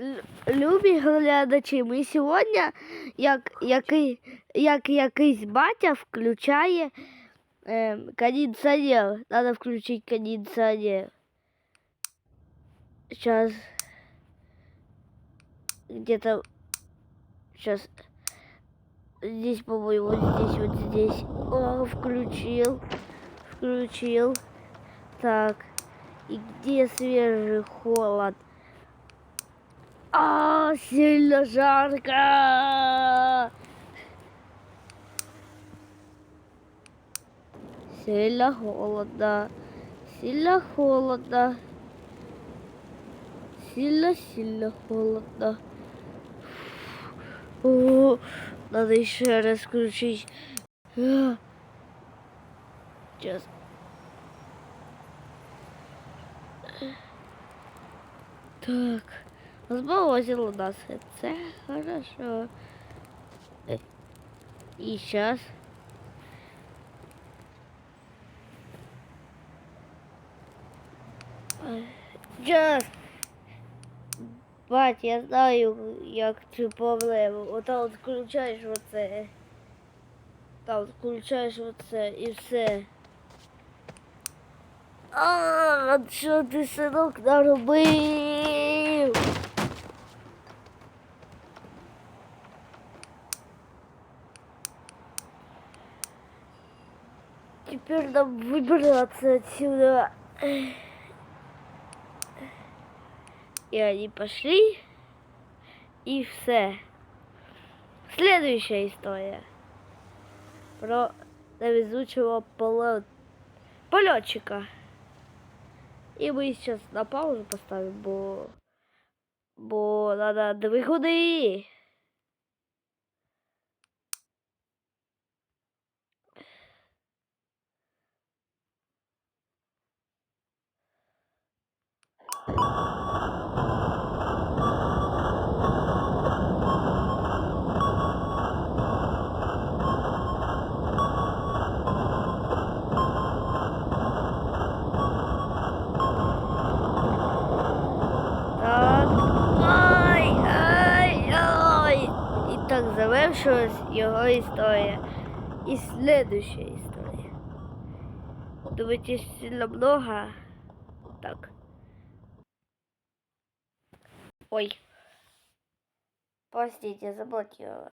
Л- Любі глядачі, ми сьогодні, як, який, як якийсь батя включає е, кондиціонер. Надо включити кондиціонер. Сейчас где-то сейчас здесь, по-моему, вот здесь, вот здесь. О, включил, включил. Так, и где свежий холод? А, сильно жарко. Сильно холодно. Сильно холодно. Сильно-сильно холодно. О, надо еще раз включить. Сейчас. Так. Сбросил нас. Это хорошо. Э, И сейчас. Сейчас. Бать, я знаю, як цю проблему. Ота от включаєш оце. Там включаєш оце і все. А, що ти синок наробив? Теперь нам выбираться отсюда. И они пошли. И все. Следующая история. Про невезучего полет... полетчика. И мы сейчас на паузу поставим, бо... Бо надо двигуни. Так. Ай, ай, ай. І так завершилась його історія. І следующая історія. Думаете, сильно много? Так. Ой. Простите, заблокировала.